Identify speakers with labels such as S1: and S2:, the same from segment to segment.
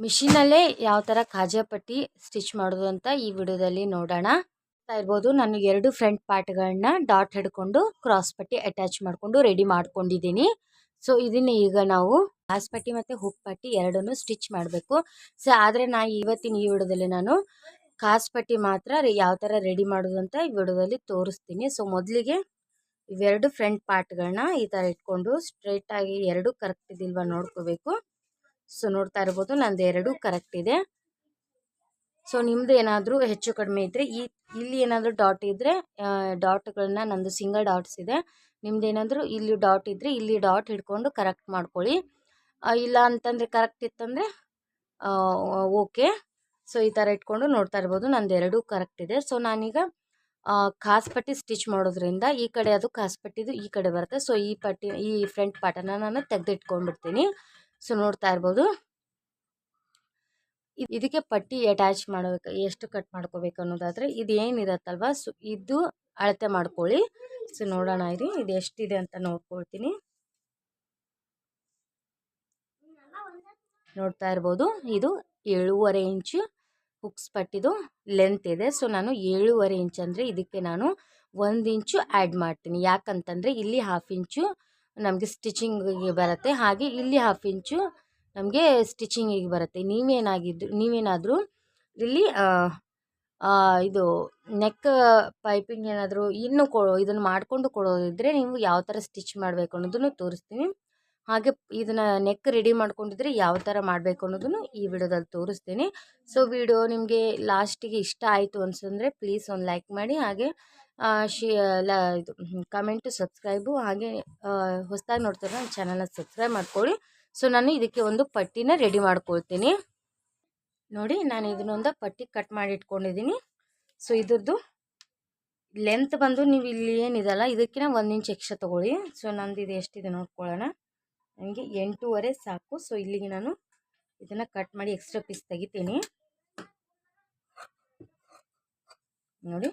S1: ಮಿಷಿನಲ್ಲೇ ಯಾವ ಥರ ಕಾಜಾ ಪಟ್ಟಿ ಸ್ಟಿಚ್ ಮಾಡೋದು ಅಂತ ಈ ವಿಡಿಯೋದಲ್ಲಿ ನೋಡೋಣ. ಇರ್ಬೋದು, ನಾನು ಎರಡು ಫ್ರಂಟ್ ಪಾರ್ಟ್ಗಳನ್ನ ಡಾಟ್ ಹಿಡ್ಕೊಂಡು ಕ್ರಾಸ್ ಪಟ್ಟಿ ಅಟ್ಯಾಚ್ ಮಾಡಿಕೊಂಡು ರೆಡಿ ಮಾಡ್ಕೊಂಡಿದ್ದೀನಿ. ಸೊ, ಇದನ್ನ ಈಗ ನಾವು ಹಾಸ್ ಪಟ್ಟಿ ಮತ್ತು ಹುಕ್ ಪಟ್ಟಿ ಎರಡನ್ನು ಸ್ಟಿಚ್ ಮಾಡಬೇಕು. ಸೊ, ಆದರೆ ನಾ ಇವತ್ತಿನ ಈ ವಿಡಿಯೋದಲ್ಲಿ ನಾನು ಕಾಸ್ ಪಟ್ಟಿ ಮಾತ್ರ ಯಾವ ಥರ ರೆಡಿ ಮಾಡೋದು ಅಂತ ಈ ವಿಡಿಯೋದಲ್ಲಿ ತೋರಿಸ್ತೀನಿ. ಸೊ, ಮೊದಲಿಗೆ ಇವೆರಡು ಫ್ರಂಟ್ ಪಾರ್ಟ್ಗಳನ್ನ ಈ ಥರ ಇಟ್ಕೊಂಡು ಸ್ಟ್ರೇಟಾಗಿ ಎರಡು ಕರೆಕ್ಟ್ ಇದಿಲ್ವ ನೋಡ್ಕೋಬೇಕು. ಸೊ ನೋಡ್ತಾ ಇರ್ಬೋದು, ನಂದು ಎರಡು ಕರೆಕ್ಟ್ ಇದೆ. ಸೊ ನಿಮ್ಮದು ಏನಾದರೂ ಹೆಚ್ಚು ಕಡಿಮೆ ಇದ್ದರೆ ಈ, ಇಲ್ಲಿ ಏನಾದರೂ ಡಾಟ್ ಇದ್ದರೆ ಡಾಟ್ಗಳನ್ನ ನಂದು ಸಿಂಗಲ್ ಡಾಟ್ಸ್ ಇದೆ. ನಿಮ್ದು ಏನಾದರೂ ಇಲ್ಲಿ ಡಾಟ್ ಇದ್ದರೆ ಇಲ್ಲಿ ಡಾಟ್ ಹಿಡ್ಕೊಂಡು ಕರೆಕ್ಟ್ ಮಾಡ್ಕೊಳ್ಳಿ. ಇಲ್ಲ ಅಂತಂದರೆ ಕರೆಕ್ಟ್ ಇತ್ತಂದರೆ ಓಕೆ ಸೊ ಈ ಥರ ಇಟ್ಕೊಂಡು ನೋಡ್ತಾ ಇರ್ಬೋದು, ನಂದು ಎರಡೂ ಕರೆಕ್ಟ್ ಇದೆ. ಸೊ ನಾನೀಗ ಪಟ್ಟಿ ಸ್ಟಿಚ್ ಮಾಡೋದ್ರಿಂದ ಈ ಕಡೆ ಅದು ಪಟ್ಟಿದು ಈ ಕಡೆ ಬರುತ್ತೆ. ಸೊ ಈ ಪಟ್ಟಿ, ಈ ಫ್ರಂಟ್ ಪಾರ್ಟನ್ನು ನಾನು ತೆಗೆದಿಟ್ಕೊಂಡ್ಬಿಡ್ತೀನಿ. ಸೊ, ನೋಡ್ತಾ ಇರ್ಬೋದು. ಇದಕ್ಕೆ ಪಟ್ಟಿ ಅಟ್ಯಾಚ್ ಮಾಡಬೇಕು, ಎಷ್ಟು ಕಟ್ ಮಾಡ್ಕೋಬೇಕು ಅನ್ನೋದಾದರೆ ಇದು ಏನಿರತ್ತಲ್ವ? ಸೊ, ಇದು ಅಳತೆ ಮಾಡ್ಕೊಳ್ಳಿ. ಸೊ, ನೋಡೋಣ ಇದು ಇದು ಎಷ್ಟಿದೆ ಅಂತ ನೋಡ್ಕೊಳ್ತೀನಿ. ನೋಡ್ತಾ ಇರ್ಬೋದು, ಇದು ಏಳೂವರೆ ಇಂಚು ಹುಕ್ಸ್ ಪಟ್ಟಿದು ಲೆಂತ್ ಇದೆ. ಸೊ, ನಾನು ಏಳೂವರೆ ಇಂಚ್ ಅಂದರೆ ಇದಕ್ಕೆ ನಾನು ಒಂದು ಇಂಚು ಆ್ಯಡ್ ಮಾಡ್ತೀನಿ. ಯಾಕಂತಂದರೆ ಇಲ್ಲಿ ಹಾಫ್ ಇಂಚು ನಮಗೆ ಸ್ಟಿಚಿಂಗಿಗೆ ಬರುತ್ತೆ. ಹಾಗೆ ಇಲ್ಲಿ ಹಾಫ್ ಇಂಚು ನಮಗೆ ಸ್ಟಿಚಿಂಗಿಗೆ ಬರುತ್ತೆ. ನೀವೇನಾಗಿದ್ದು, ನೀವೇನಾದರೂ ಇಲ್ಲಿ ಇದು ನೆಕ್ ಪೈಪಿಂಗ್ ಏನಾದರೂ ಇನ್ನೂ ಕೊ, ಇದನ್ನು ಮಾಡಿಕೊಂಡು ಕೊಡೋದಿದ್ದರೆ ನೀವು ಯಾವ ಥರ ಸ್ಟಿಚ್ ಮಾಡಬೇಕು ಅನ್ನೋದನ್ನು ತೋರಿಸ್ತೀನಿ. ಹಾಗೆ ಇದನ್ನು ನೆಕ್ ರೆಡಿ ಮಾಡ್ಕೊಂಡಿದ್ರೆ ಯಾವ ಥರ ಮಾಡಬೇಕು ಅನ್ನೋದನ್ನು ಈ ವಿಡಿಯೋದಲ್ಲಿ ತೋರಿಸ್ತೀನಿ. ಸೊ ವಿಡಿಯೋ ನಿಮಗೆ ಲಾಸ್ಟಿಗೆ ಇಷ್ಟ ಆಯಿತು ಅನ್ಸಂದರೆ ಪ್ಲೀಸ್ ಒಂದು ಲೈಕ್ ಮಾಡಿ. ಹಾಗೆ ಶಿ ಲ ಇದು ಕಮೆಂಟು, ಸಬ್ಸ್ಕ್ರೈಬು, ಹಾಗೆ ಹೊಸದಾಗಿ ನೋಡ್ತಾರೆ ನನ್ನ ಚಾನಲ್ನ ಸಬ್ಸ್ಕ್ರೈಬ್ ಮಾಡ್ಕೊಳ್ಳಿ. ಸೊ, ನಾನು ಇದಕ್ಕೆ ಒಂದು ಪಟ್ಟಿನ ರೆಡಿ ಮಾಡ್ಕೊಳ್ತೀನಿ. ನೋಡಿ, ನಾನು ಇದನ್ನೊಂದು ಪಟ್ಟಿ ಕಟ್ ಮಾಡಿ ಇಟ್ಕೊಂಡಿದ್ದೀನಿ. ಸೊ, ಇದ್ರದ್ದು ಲೆಂತ್ ಬಂದು ನೀವು ಇಲ್ಲಿ ಏನಿದಲ್ಲ, ಇದಕ್ಕಿನ ಒಂದು ಇಂಚ್ ಎಕ್ಸ್ಟ್ರಾ ತೊಗೊಳ್ಳಿ. ಸೊ, ನಂದು ಇದು ಎಷ್ಟಿದೆ ನೋಡ್ಕೊಳ್ಳೋಣ. ನನಗೆ ಎಂಟೂವರೆ ಸಾಕು. ಸೊ, ಇಲ್ಲಿಗೆ ನಾನು ಇದನ್ನು ಕಟ್ ಮಾಡಿ ಎಕ್ಸ್ಟ್ರಾ ಪೀಸ್ ತೆಗಿತೀನಿ. ನೋಡಿ.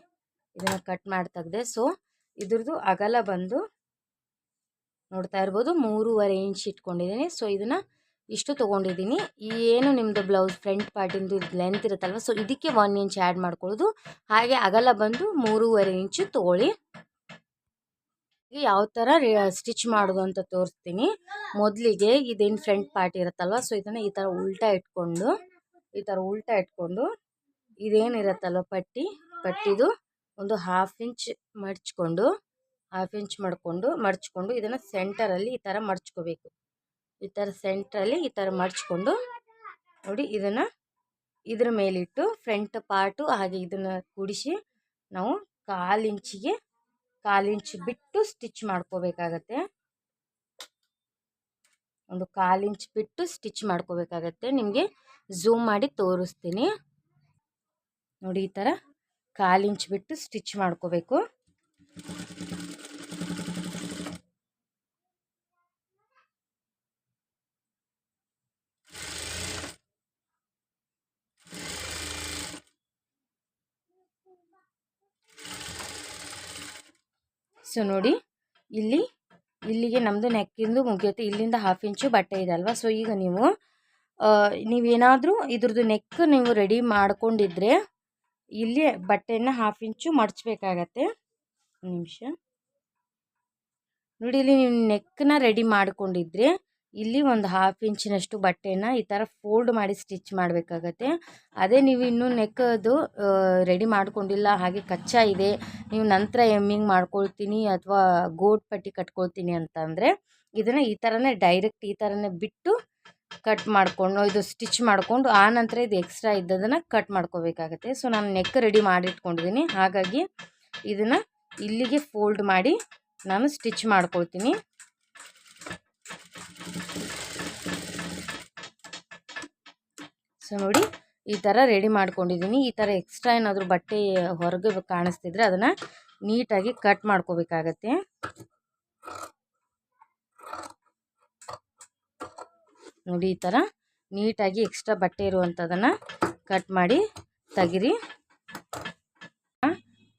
S1: ಇದನ್ನು ಕಟ್ ಮಾಡಿ ತೆಗೆದೆ, ಸೊ ಇದ್ರದ್ದು ಅಗಲ ಬಂದು ನೋಡ್ತಾ ಇರ್ಬೋದು, ಮೂರುವರೆ ಇಂಚ್ ಇಟ್ಕೊಂಡಿದ್ದೀನಿ. ಸೊ ಇದನ್ನು ಇಷ್ಟು ತೊಗೊಂಡಿದ್ದೀನಿ. ಏನು ನಿಮ್ಮದು ಬ್ಲೌಸ್ ಫ್ರಂಟ್ ಪಾರ್ಟಿಂದು ಲೆಂತ್ ಇರುತ್ತಲ್ವ, ಸೊ ಇದಕ್ಕೆ ಒನ್ ಇಂಚ್ ಆ್ಯಡ್ ಮಾಡ್ಕೊಳ್ಳೋದು. ಹಾಗೆ ಅಗಲ ಬಂದು ಮೂರುವರೆ ಇಂಚು ತೊಗೊಳ್ಳಿ. ಯಾವ ಥರ ಸ್ಟಿಚ್ ಮಾಡೋದು ಅಂತ ತೋರಿಸ್ತೀನಿ. ಮೊದಲಿಗೆ ಇದೇನು ಫ್ರಂಟ್ ಪಾರ್ಟ್ ಇರುತ್ತಲ್ವ, ಸೊ ಇದನ್ನು ಈ ಥರ ಉಲ್ಟಾ ಇಟ್ಕೊಂಡು, ಈ ಥರ ಉಲ್ಟಾ ಇಟ್ಕೊಂಡು ಇದೇನಿರುತ್ತಲ್ವ ಪಟ್ಟಿ, ಪಟ್ಟಿದು ಒಂದು ಹಾಫ್ ಇಂಚ್ ಮಡ್ಚ್ಕೊಂಡು ಹಾಫ್ ಇಂಚ್ ಮಾಡಿಕೊಂಡು ಮಡಚ್ಕೊಂಡು ಇದನ್ನು ಸೆಂಟರಲ್ಲಿ ಈ ಥರ ಮಡಚ್ಕೋಬೇಕು ಈ ಥರ ಸೆಂಟ್ರಲ್ಲಿ ಈ ಥರ ಮಡಚ್ಕೊಂಡು ನೋಡಿ ಇದನ್ನು ಇದ್ರ ಮೇಲಿಟ್ಟು ಫ್ರಂಟ್ ಪಾರ್ಟು ಹಾಗೆ ಇದನ್ನು ಕೂಡಿಸಿ ನಾವು ಕಾಲು ಇಂಚಿಗೆ ಬಿಟ್ಟು ಸ್ಟಿಚ್ ಮಾಡ್ಕೋಬೇಕಾಗತ್ತೆ. ಒಂದು ಕಾಲು ಇಂಚ್ ಬಿಟ್ಟು ಸ್ಟಿಚ್ ಮಾಡ್ಕೋಬೇಕಾಗತ್ತೆ. ನಿಮಗೆ ಝೂಮ್ ಮಾಡಿ ತೋರಿಸ್ತೀನಿ. ನೋಡಿ ಈ ಥರ ಕಾಲು ಇಂಚು ಬಿಟ್ಟು ಸ್ಟಿಚ್ ಮಾಡ್ಕೋಬೇಕು. ಸೊ ನೋಡಿ, ಇಲ್ಲಿ, ಇಲ್ಲಿಗೆ ನಮ್ಮದು ನೆಕ್ಕಿಂದು ಮುಗಿಯುತ್ತೆ. ಇಲ್ಲಿಂದ ಹಾಫ್ ಇಂಚು ಬಟ್ಟೆ ಇದೆ ಅಲ್ವಾ? ಸೊ ಈಗ ನೀವು ನೀವೇನಾದರೂ ಇದ್ರದ್ದು ನೆಕ್ ನೀವು ರೆಡಿ ಮಾಡ್ಕೊಂಡಿದ್ರೆ ಇಲ್ಲಿ ಬಟ್ಟೆಯನ್ನು ಹಾಫ್ ಇಂಚು ಮಡಚಬೇಕಾಗತ್ತೆ. ನಿಮಿಷ. ನೋಡಿ ಇಲ್ಲಿ ನೀವು ನೆಕ್ಕನ್ನ ರೆಡಿ ಮಾಡಿಕೊಂಡಿದ್ರೆ ಇಲ್ಲಿ ಒಂದು ಹಾಫ್ ಇಂಚಿನಷ್ಟು ಬಟ್ಟೆನ ಈ ಥರ ಫೋಲ್ಡ್ ಮಾಡಿ ಸ್ಟಿಚ್ ಮಾಡಬೇಕಾಗತ್ತೆ. ಅದೇ ನೀವು ಇನ್ನೂ ನೆಕ್ಕದು ರೆಡಿ ಮಾಡ್ಕೊಂಡಿಲ್ಲ, ಹಾಗೆ ಕಚ್ಚಾ ಇದೆ, ನೀವು ನಂತರ ಎಮ್ಮಿಂಗ್ ಮಾಡ್ಕೊಳ್ತೀನಿ ಅಥವಾ ಗೋಟ್ ಪಟ್ಟಿ ಕಟ್ಕೊಳ್ತೀನಿ ಅಂತಂದರೆ ಇದನ್ನು ಈ ಥರನೇ ಡೈರೆಕ್ಟ್ ಈ ಥರನೇ ಬಿಟ್ಟು ಕಟ್ ಮಾಡಿಕೊಂಡು, ಇದು ಸ್ಟಿಚ್ ಮಾಡಿಕೊಂಡು, ಆ ನಂತರ ಇದು ಎಕ್ಸ್ಟ್ರಾ ಇದ್ದದನ್ನು ಕಟ್ ಮಾಡ್ಕೋಬೇಕಾಗತ್ತೆ. ಸೊ, ನಾನು ನೆಕ್ ರೆಡಿ ಮಾಡಿಟ್ಕೊಂಡಿದ್ದೀನಿ ಹಾಗಾಗಿ ಇದನ್ನು ಇಲ್ಲಿಗೆ ಫೋಲ್ಡ್ ಮಾಡಿ ನಾನು ಸ್ಟಿಚ್ ಮಾಡ್ಕೊಳ್ತೀನಿ. ಸೊ, ನೋಡಿ, ಈ ಥರ ರೆಡಿ ಮಾಡ್ಕೊಂಡಿದ್ದೀನಿ ಈ ಥರ ಎಕ್ಸ್ಟ್ರಾ ಏನಾದರೂ ಬಟ್ಟೆ ಹೊರಗೆ ಕಾಣಿಸ್ತಿದ್ರೆ ಅದನ್ನು ನೀಟಾಗಿ ಕಟ್ ಮಾಡ್ಕೋಬೇಕಾಗತ್ತೆ. ನೋಡಿ ಈ ಥರ ನೀಟಾಗಿ ಎಕ್ಸ್ಟ್ರಾ ಬಟ್ಟೆ ಇರುವಂಥದ್ದನ್ನು ಕಟ್ ಮಾಡಿ ತೆಗಿರಿ.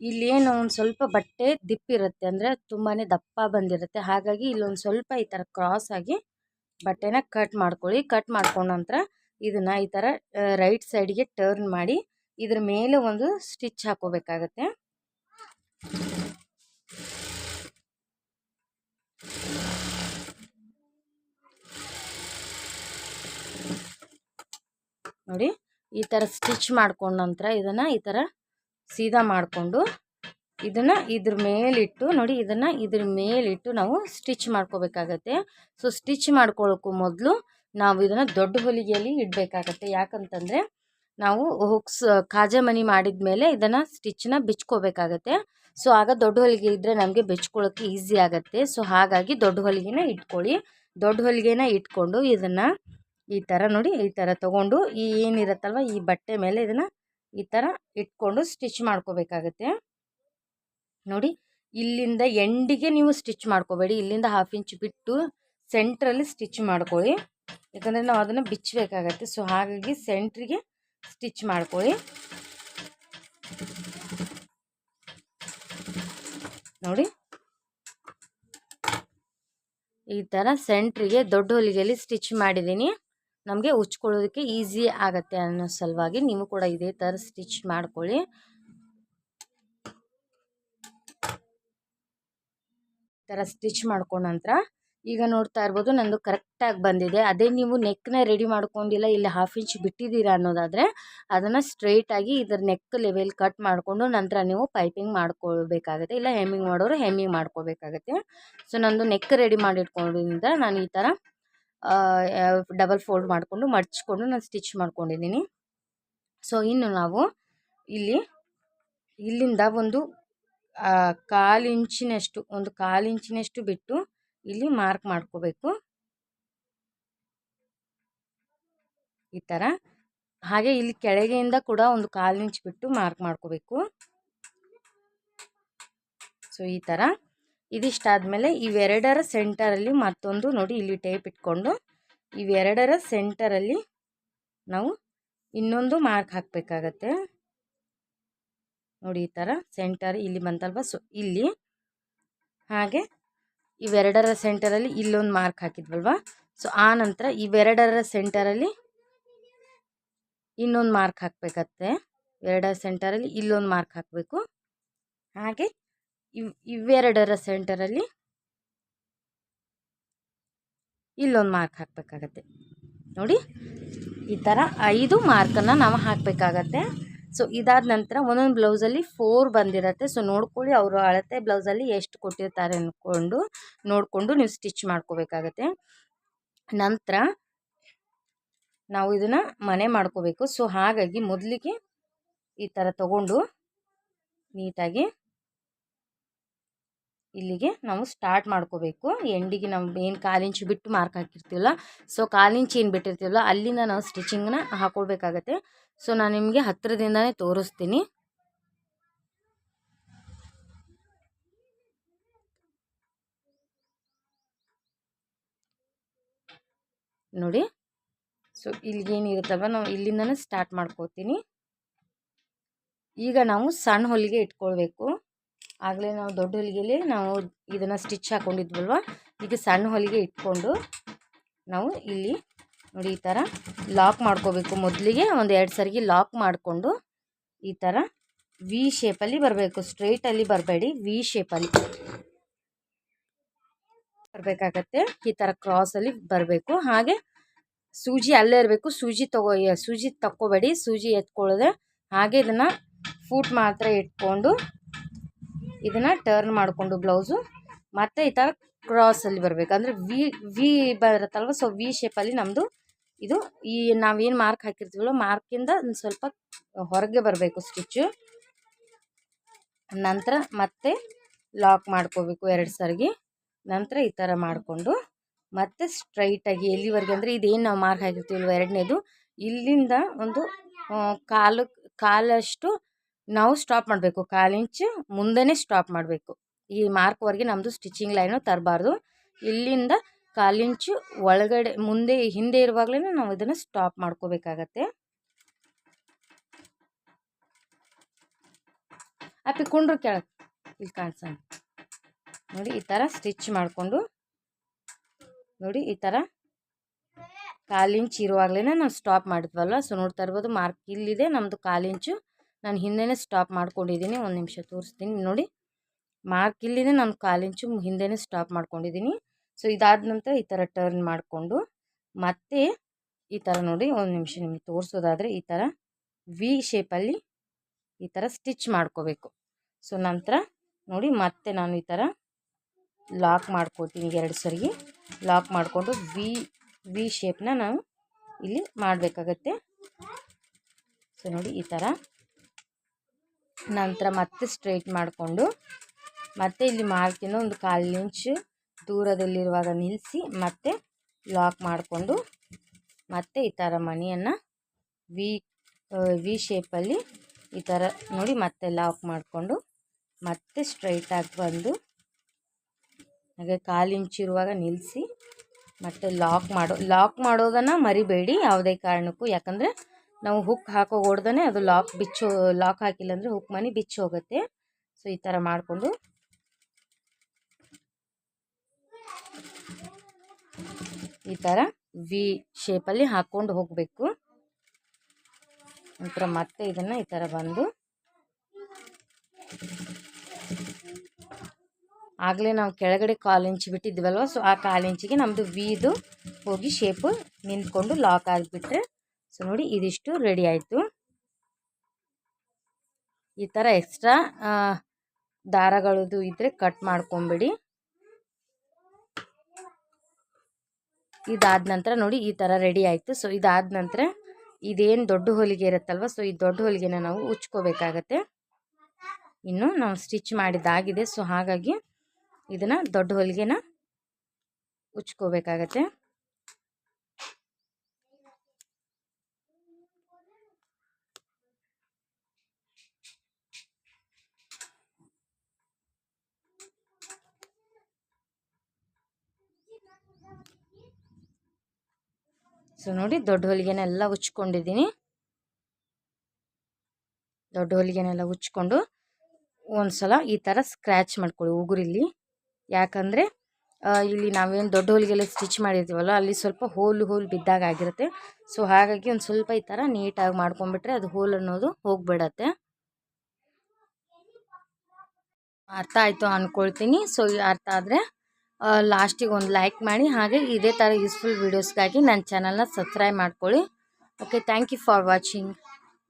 S1: ಇಲ್ಲೇನು ಒಂದು ಸ್ವಲ್ಪ ಬಟ್ಟೆ ದಿಪ್ಪಿರುತ್ತೆ ಅಂದರೆ ತುಂಬಾ ದಪ್ಪ ಬಂದಿರುತ್ತೆ. ಹಾಗಾಗಿ ಇಲ್ಲೊಂದು ಸ್ವಲ್ಪ ಈ ಥರ ಕ್ರಾಸ್ ಆಗಿ ಬಟ್ಟೆನ ಕಟ್ ಮಾಡ್ಕೊಳ್ಳಿ. ಕಟ್ ಮಾಡ್ಕೊಂಡ ನಂತರ ಇದನ್ನು ಈ ಥರ ರೈಟ್ ಸೈಡ್ಗೆ ಟರ್ನ್ ಮಾಡಿ ಇದ್ರ ಮೇಲೆ ಒಂದು ಸ್ಟಿಚ್ ಹಾಕೋಬೇಕಾಗತ್ತೆ ನೋಡಿ, ಈ ಥರ ಸ್ಟಿಚ್ ಮಾಡ್ಕೊಂಡ ನಂತರ ಇದನ್ನು ಈ ಥರ ಸೀದಾ ಮಾಡಿಕೊಂಡು ಇದನ್ನು ಇದ್ರ ಮೇಲಿಟ್ಟು ನೋಡಿ, ಇದನ್ನು ಇದ್ರ ಮೇಲಿಟ್ಟು ನಾವು ಸ್ಟಿಚ್ ಮಾಡ್ಕೋಬೇಕಾಗತ್ತೆ. ಸೊ ಸ್ಟಿಚ್ ಮಾಡ್ಕೊಳ್ಳೋಕ್ಕೂ ಮೊದಲು ನಾವು ಇದನ್ನು ದೊಡ್ಡ ಹೊಲಿಗೆಯಲ್ಲಿ ಇಡಬೇಕಾಗತ್ತೆ. ಯಾಕಂತಂದರೆ ನಾವು ಹುಕ್ಸ್ ಕಾಜಮನಿ ಮಾಡಿದ ಮೇಲೆ ಇದನ್ನು ಸ್ಟಿಚ್ನ ಬಿಚ್ಕೋಬೇಕಾಗತ್ತೆ. ಸೊ ಆಗ ದೊಡ್ಡ ಹೊಲಿಗೆ ಇದ್ದರೆ ನಮಗೆ ಬಿಚ್ಕೊಳ್ಳೋಕ್ಕೆ ಈಸಿ ಆಗುತ್ತೆ. ಸೊ ಹಾಗಾಗಿ ದೊಡ್ಡ ಹೊಲಿಗೆನ ಇಟ್ಕೊಳ್ಳಿ. ದೊಡ್ಡ ಹೊಲಿಗೆನ ಇಟ್ಕೊಂಡು ಇದನ್ನು ಈ ಥರ ನೋಡಿ ಈ ಥರ ತೊಗೊಂಡು ಈ ಏನಿರುತ್ತಲ್ವ ಈ ಬಟ್ಟೆ ಮೇಲೆ ಇದನ್ನು ಈ ಥರ ಇಟ್ಕೊಂಡು ಸ್ಟಿಚ್ ಮಾಡ್ಕೋಬೇಕಾಗತ್ತೆ. ನೋಡಿ ಇಲ್ಲಿಂದ ಎಂಡಿಗೆ ನೀವು ಸ್ಟಿಚ್ ಮಾಡ್ಕೋಬೇಡಿ. ಇಲ್ಲಿಂದ ಹಾಫ್ ಇಂಚ್ ಬಿಟ್ಟು ಸೆಂಟ್ರಲ್ಲಿ ಸ್ಟಿಚ್ ಮಾಡ್ಕೊಳ್ಳಿ. ಯಾಕಂದರೆ ನಾವು ಅದನ್ನು ಬಿಚ್ಚಬೇಕಾಗತ್ತೆ ಸೊ ಹಾಗಾಗಿ ಸೆಂಟ್ರಿಗೆ ಸ್ಟಿಚ್ ಮಾಡ್ಕೊಳ್ಳಿ. ನೋಡಿ. ಈ ಥರ ಸೆಂಟ್ರಿಗೆ ದೊಡ್ಡ ಹೊಲಿಗೆಯಲ್ಲಿ ಸ್ಟಿಚ್ ಮಾಡಿದ್ದೀನಿ. ನಮಗೆ ಉಚ್ಕೊಳ್ಳೋದಕ್ಕೆ ಈಸಿ ಆಗತ್ತೆ ಅನ್ನೋ ಸಲುವಾಗಿ ನೀವು ಕೂಡ ಇದೇ ಥರ ಸ್ಟಿಚ್ ಮಾಡ್ಕೊಳ್ಳಿ. ಥರ ಸ್ಟಿಚ್ ಮಾಡ್ಕೊಂಡ ನಂತರ ಈಗ ನೋಡ್ತಾ ಇರ್ಬೋದು ನಂದು ಕರೆಕ್ಟಾಗಿ ಬಂದಿದೆ. ಅದೇ ನೀವು ನೆಕ್ನ ರೆಡಿ ಮಾಡ್ಕೊಂಡಿಲ್ಲ, ಇಲ್ಲಿ ಹಾಫ್ ಇಂಚ್ ಬಿಟ್ಟಿದ್ದೀರಾ ಅನ್ನೋದಾದರೆ ಅದನ್ನು ಸ್ಟ್ರೈಟಾಗಿ ಇದರ ನೆಕ್ ಲೆವೆಲ್ ಕಟ್ ಮಾಡಿಕೊಂಡು ನಂತರ ನೀವು ಪೈಪಿಂಗ್ ಮಾಡ್ಕೊಳ್ಬೇಕಾಗುತ್ತೆ, ಇಲ್ಲ ಹೆಮ್ಮಿಂಗ್ ಮಾಡೋರು ಹೆಮ್ಮಿಂಗ್ ಮಾಡ್ಕೋಬೇಕಾಗತ್ತೆ ಸೊ ನಂದು ನೆಕ್ ರೆಡಿ ಮಾಡಿಟ್ಕೊಂಡಿದ್ದ ನಾನು ಈ ಥರ ಡಬಲ್ ಫೋಲ್ಡ್ ಮಾಡಿಕೊಂಡು ಮಡಚ್ಕೊಂಡು ನಾನು ಸ್ಟಿಚ್ ಮಾಡ್ಕೊಂಡಿದ್ದೀನಿ ಸೊ ಇನ್ನು ನಾವು ಇಲ್ಲಿ, ಇಲ್ಲಿಂದ ಒಂದು ಕಾಲು ಇಂಚಿನಷ್ಟು, ಒಂದು ಕಾಲು ಇಂಚಿನಷ್ಟು ಬಿಟ್ಟು ಇಲ್ಲಿ ಮಾರ್ಕ್ ಮಾಡ್ಕೋಬೇಕು. ಈ ಥರ ಹಾಗೆ ಇಲ್ಲಿ ಕೆಳಗೆಯಿಂದ ಕೂಡ ಒಂದು ಕಾಲು ಇಂಚ್ ಬಿಟ್ಟು ಮಾರ್ಕ್ ಮಾಡ್ಕೋಬೇಕು. ಸೊ ಈ ಥರ ಇದಿಷ್ಟಾದಮೇಲೆ ಇವೆರಡರ ಸೆಂಟರಲ್ಲಿ ಮತ್ತೊಂದು ನೋಡಿ ಇಲ್ಲಿ ಟೇಪ್ ಇಟ್ಕೊಂಡು ಇವೆರಡರ ಸೆಂಟರಲ್ಲಿ ನಾವು ಇನ್ನೊಂದು ಮಾರ್ಕ್ ಹಾಕಬೇಕಾಗತ್ತೆ. ನೋಡಿ ಈ ಥರ ಸೆಂಟರ್ ಇಲ್ಲಿ ಬಂತಲ್ವ? ಸೊ, ಇಲ್ಲಿ. ಹಾಗೆ ಇವೆರಡರ ಸೆಂಟರಲ್ಲಿ ಇಲ್ಲೊಂದು ಮಾರ್ಕ್ ಹಾಕಿದ್ವಲ್ವ? ಸೊ, ಆ ನಂತರ ಇವೆರಡರ ಸೆಂಟರಲ್ಲಿ ಇನ್ನೊಂದು ಮಾರ್ಕ್ ಹಾಕಬೇಕತ್ತೆ ಎರಡರ ಸೆಂಟರಲ್ಲಿ ಇಲ್ಲೊಂದು ಮಾರ್ಕ್ ಹಾಕಬೇಕು. ಹಾಗೆ ಇವ್, ಇವೆರಡರ ಸೆಂಟರಲ್ಲಿ ಇಲ್ಲೊಂದು ಮಾರ್ಕ್ ಹಾಕಬೇಕಾಗತ್ತೆ. ನೋಡಿ, ಈ ಥರ ಐದು ಮಾರ್ಕನ್ನು ನಾವು ಹಾಕಬೇಕಾಗತ್ತೆ. ಸೊ, ಇದಾದ ನಂತರ ಒಂದೊಂದು ಬ್ಲೌಸಲ್ಲಿ ಫೋರ್ ಬಂದಿರತ್ತೆ. ಸೊ, ನೋಡ್ಕೊಳ್ಳಿ ಅವರು ಅಳತೆ ಬ್ಲೌಸಲ್ಲಿ ಎಷ್ಟು ಕೊಟ್ಟಿರ್ತಾರೆ ಅಂದ್ಕೊಂಡು ನೋಡಿಕೊಂಡು ನೀವು ಸ್ಟಿಚ್ ಮಾಡ್ಕೋಬೇಕಾಗತ್ತೆ. ನಂತರ ನಾವು ಇದನ್ನು ಮನೆ ಮಾಡ್ಕೋಬೇಕು. ಸೊ, ಹಾಗಾಗಿ ಮೊದಲಿಗೆ ಈ ಥರ ತಗೊಂಡು ನೀಟಾಗಿ ಇಲ್ಲಿಗೆ ನಾವು ಸ್ಟಾರ್ಟ್ ಮಾಡ್ಕೋಬೇಕು. ಎಂಡಿಗೆ ನಾವು ಏನು ಕಾಲಿಂಚು ಬಿಟ್ಟು ಮಾರ್ಕ್ ಹಾಕಿರ್ತೀವಲ್ಲ ಸೊ ಕಾಲಿಂಚು ಏನು ಬಿಟ್ಟಿರ್ತೀವಲ್ಲ, ಅಲ್ಲಿಂದ ನಾವು ಸ್ಟಿಚಿಂಗ್ನ ಹಾಕೊಳ್ಬೇಕಾಗತ್ತೆ. ಸೊ ನಾನು ನಿಮಗೆ ಹತ್ತಿರದಿಂದನೇ ತೋರಿಸ್ತೀನಿ. ನೋಡಿ ಸೊ ಇಲ್ಲಿಗೇನಿರುತ್ತವ ನಾವು ಇಲ್ಲಿಂದನೇ ಸ್ಟಾರ್ಟ್ ಮಾಡ್ಕೋತೀನಿ. ಈಗ ನಾವು ಸಣ್ಣ ಹೊಲಿಗೆ ಇಟ್ಕೊಳ್ಬೇಕು. ಆಗಲೇ ನಾವು ದೊಡ್ಡ ಹೊಲಿಗೆಯಲ್ಲಿ ನಾವು ಇದನ್ನು ಸ್ಟಿಚ್ ಹಾಕ್ಕೊಂಡಿದ್ವಲ್ವ ಈಗ ಸಣ್ಣ ಹೊಲಿಗೆ ಇಟ್ಕೊಂಡು ನಾವು ಇಲ್ಲಿ ನೋಡಿ ಈ ಥರ ಲಾಕ್ ಮಾಡ್ಕೋಬೇಕು. ಮೊದಲಿಗೆ ಒಂದು ಎರಡು ಸರಿಗೆ ಲಾಕ್ ಮಾಡಿಕೊಂಡು ಈ ಥರ ವಿ ಶೇಪಲ್ಲಿ ಬರಬೇಕು. ಸ್ಟ್ರೈಟಲ್ಲಿ ಬರಬೇಡಿ. ವಿ ಶೇಪಲ್ಲಿ ಬರಬೇಕಾಗತ್ತೆ. ಈ ಥರ ಕ್ರಾಸಲ್ಲಿ ಬರಬೇಕು. ಹಾಗೆ ಸೂಜಿ ಅಲ್ಲೇ ಇರಬೇಕು. ಸೂಜಿ ತಗೋ ಸೂಜಿ ತಕ್ಕೋಬೇಡಿ. ಸೂಜಿ ಎತ್ಕೊಳ್ಳದೆ ಹಾಗೆ ಇದನ್ನು ಫೂಟ್ ಮಾತ್ರ ಇಟ್ಕೊಂಡು ಇದನ್ನು ಟರ್ನ್ ಮಾಡಿಕೊಂಡು ಬ್ಲೌಸು ಮತ್ತು ಈ ಥರ ಕ್ರಾಸಲ್ಲಿ ಬರಬೇಕು. ಅಂದರೆ ವಿ ವಿ ಬರುತ್ತಲ್ವ ಸೊ ವಿ ಶೇಪಲ್ಲಿ ನಮ್ಮದು ಇದು ಈ ನಾವೇನು ಮಾರ್ಕ್ ಹಾಕಿರ್ತೀವಲ್ಲ ಮಾರ್ಕಿಂದ ಒಂದು ಸ್ವಲ್ಪ ಹೊರಗೆ ಬರಬೇಕು ಸ್ಟಿಚ್ಚು ನಂತರ ಮತ್ತೆ ಲಾಕ್ ಮಾಡ್ಕೋಬೇಕು ಎರಡು ಸರ್ಗಿ. ನಂತರ ಈ ಥರ ಮಾಡಿಕೊಂಡು ಮತ್ತೆ ಸ್ಟ್ರೈಟಾಗಿ ಎಲ್ಲಿವರೆಗೆ ಅಂದರೆ ಇದೇನು ನಾವು ಮಾರ್ಕ್ ಹಾಕಿರ್ತೀವಲ್ವ ಎರಡನೇದು, ಇಲ್ಲಿಂದ ಒಂದು ಕಾಲು, ಕಾಲಷ್ಟು ನಾವು ಸ್ಟಾಪ್ ಮಾಡಬೇಕು. ಕಾಲು ಇಂಚು ಮುಂದೆನೇ ಸ್ಟಾಪ್ ಮಾಡಬೇಕು. ಈ ಮಾರ್ಕ್ವರೆಗೆ ನಮ್ಮದು ಸ್ಟಿಚಿಂಗ್ ಲೈನು ತರಬಾರ್ದು. ಇಲ್ಲಿಂದ ಕಾಲಿಂಚು ಒಳಗಡೆ, ಮುಂದೆ, ಹಿಂದೆ ಇರುವಾಗಲೇ ನಾವು ಇದನ್ನು ಸ್ಟಾಪ್ ಮಾಡ್ಕೋಬೇಕಾಗತ್ತೆ. ಅಪ್ಪಿ, ಕುಂಡ್ರು ಕೆಳಗೆ ಇಲ್ಲಿ ಕಾಣಿಸ ನೋಡಿ, ಈ ಥರ ಸ್ಟಿಚ್ ಮಾಡಿಕೊಂಡು. ನೋಡಿ, ಈ ಥರ ಕಾಲಿಂಚು ಇರುವಾಗಲೇ ನಾವು ಸ್ಟಾಪ್ ಮಾಡಿದ್ವಲ್ಲ. ಸೊ ನೋಡ್ತಾ ಇರ್ಬೋದು ಮಾರ್ಕ್ ಇಲ್ಲಿದೆ. ನಮ್ಮದು ಕಾಲಿಂಚು ನಾನು ಹಿಂದೆನೇ ಸ್ಟಾಪ್ ಮಾಡ್ಕೊಂಡಿದ್ದೀನಿ. ಒಂದು ನಿಮಿಷ ತೋರಿಸ್ತೀನಿ ನೋಡಿ. ಮಾರ್ಕ್ ಇಲ್ಲಿದೆ, ನಾನು ಕಾಲಿಂಚು ಹಿಂದೆನೇ ಸ್ಟಾಪ್ ಮಾಡ್ಕೊಂಡಿದ್ದೀನಿ. ಸೊ ಇದಾದ ನಂತರ ಈ ಥರ ಟರ್ನ್ ಮಾಡಿಕೊಂಡು, ಮತ್ತೆ ಈ ಥರ ನೋಡಿ, ಒಂದು ನಿಮಿಷ ನಿಮಗೆ ತೋರಿಸೋದಾದರೆ ಈ ಥರ ವಿ ಶೇಪಲ್ಲಿ ಈ ಥರ ಸ್ಟಿಚ್ ಮಾಡ್ಕೋಬೇಕು. ಸೊ ನಂತರ ನೋಡಿ, ಮತ್ತೆ ನಾನು ಈ ಥರ ಲಾಕ್ ಮಾಡ್ಕೊತೀನಿ ಎರಡು ಸರಿಗೆ. ಲಾಕ್ ಮಾಡಿಕೊಂಡು ವಿ ವಿ ಶೇಪ್ನ ನಾವು ಇಲ್ಲಿ ಮಾಡಬೇಕಾಗತ್ತೆ. ಸೊ ನೋಡಿ ಈ ಥರ ನಂತರ ಮತ್ತೆ ಸ್ಟ್ರೈಟ್ ಮಾಡಿಕೊಂಡು ಮತ್ತೆ ಇಲ್ಲಿ ಮಾರ್ಕಿನ ಒಂದು ಕಾಲು ಇಂಚ್ ದೂರದಲ್ಲಿರುವಾಗ ನಿಲ್ಲಿಸಿ ಮತ್ತೆ ಲಾಕ್ ಮಾಡಿಕೊಂಡು ಮತ್ತೆ ಈ ಥರ ಮಣಿಯನ್ನು ವಿ ವಿ ಶೇಪಲ್ಲಿ ಈ ಥರ ನೋಡಿ ಮತ್ತೆ ಲಾಕ್ ಮಾಡಿಕೊಂಡು ಮತ್ತೆ ಸ್ಟ್ರೈಟಾಗಿ ಬಂದು ಹಾಗೆ ಕಾಲು ಇಂಚ್ ಇರುವಾಗ ನಿಲ್ಲಿಸಿ ಮತ್ತೆ ಲಾಕ್ ಮಾಡೋ ಲಾಕ್ ಮಾಡೋದನ್ನು ಮರಿಬೇಡಿ ಯಾವುದೇ ಕಾರಣಕ್ಕೂ. ಯಾಕಂದರೆ ನಾವು ಹುಕ್ ಹಾಕೋ ಹೊಡ್ದೇ ಅದು ಲಾಕ್ ಬಿಚ್ಚು, ಲಾಕ್ ಹಾಕಿಲ್ಲ ಅಂದರೆ ಹುಕ್ ಮನೆ ಬಿಚ್ಚು ಹೋಗುತ್ತೆ. ಸೊ, ಈ ಥರ ಮಾಡಿಕೊಂಡು. ಈ ಥರ ವಿ ಶೇಪಲ್ಲಿ ಹಾಕ್ಕೊಂಡು ಹೋಗಬೇಕು. ನಂತರ ಮತ್ತೆ ಇದನ್ನು ಈ ಥರ ಬಂದು. ಆಗಲೇ ನಾವು ಕೆಳಗಡೆ ಕಾಲು ಇಂಚು ಬಿಟ್ಟಿದ್ವಲ್ವ, ಸೊ, ಆ ಕಾಲು ಇಂಚಿಗೆ ನಮ್ಮದು ವಿದು ಹೋಗಿ ಶೇಪು ನಿಂತ್ಕೊಂಡು ಲಾಕ್ ಆಗಿಬಿಟ್ರೆ ಸೊ ನೋಡಿ ಇದಿಷ್ಟು ರೆಡಿ ಆಯಿತು. ಈ ಥರ ಎಕ್ಸ್ಟ್ರಾ ದಾರಗಳದು ಇದ್ದರೆ ಕಟ್ ಮಾಡ್ಕೊಂಬಿಡಿ. ಇದಾದ ನಂತರ ನೋಡಿ ಈ ಥರ ರೆಡಿ ಆಯಿತು. ಸೊ ಇದಾದ ನಂತರ ಇದೇನು ದೊಡ್ಡ ಹೊಲಿಗೆ ಇರುತ್ತಲ್ವ, ಸೊ ಈ ದೊಡ್ಡ ಹೊಲಿಗೆನ ನಾವು ಉಚ್ಕೋಬೇಕಾಗತ್ತೆ. ಇನ್ನು ನಾವು ಸ್ಟಿಚ್ ಮಾಡಿದ್ದಾಗಿದೆ, ಸೊ ಹಾಗಾಗಿ ಇದನ್ನು ದೊಡ್ಡ ಹೊಲಿಗೆನ ಉಚ್ಕೋಬೇಕಾಗತ್ತೆ. ಸೊ ನೋಡಿ ದೊಡ್ಡ ಹೊಲಿಗೆನೆಲ್ಲ ಉಚ್ಕೊಂಡಿದ್ದೀನಿ. ದೊಡ್ಡ ಹೊಲಿಗೆನೆಲ್ಲ ಉಚ್ಕೊಂಡು ಒಂದು ಸಲ ಈ ಥರ ಸ್ಕ್ರ್ಯಾಚ್ ಮಾಡ್ಕೊಳ್ಳಿ ಉಗುರಿಲಿ ಯಾಕಂದರೆ ಇಲ್ಲಿ ನಾವೇನು ದೊಡ್ಡ ಹೋಲಿಗೆಲ್ಲ ಸ್ಟಿಚ್ ಮಾಡಿರ್ತೀವಲ್ಲ ಅಲ್ಲಿ ಸ್ವಲ್ಪ ಹೋಲು ಹೋಲ್ ಬಿದ್ದಾಗ ಆಗಿರುತ್ತೆ. ಸೊ ಹಾಗಾಗಿ ಒಂದು ಸ್ವಲ್ಪ ಈ ಥರ ನೀಟಾಗಿ ಮಾಡ್ಕೊಂಬಿಟ್ರೆ ಅದು ಹೋಲ್ ಅನ್ನೋದು ಹೋಗ್ಬಿಡತ್ತೆ. ಅರ್ಥ ಆಯಿತು ಅಂದ್ಕೊಳ್ತೀನಿ ಸೊ ಅರ್ಥ ಆದರೆ ಲಾಸ್ಟಿಗೆ ಒಂದು ಲೈಕ್ ಮಾಡಿ, ಹಾಗೆ ಇದೇ ಥರ ಯೂಸ್ಫುಲ್ ವೀಡಿಯೋಸ್ಗಾಗಿ ನನ್ನ ಚಾನಲ್ನ ಸಬ್ಸ್ಕ್ರೈಬ್ ಮಾಡ್ಕೊಳ್ಳಿ. Okay thank you for watching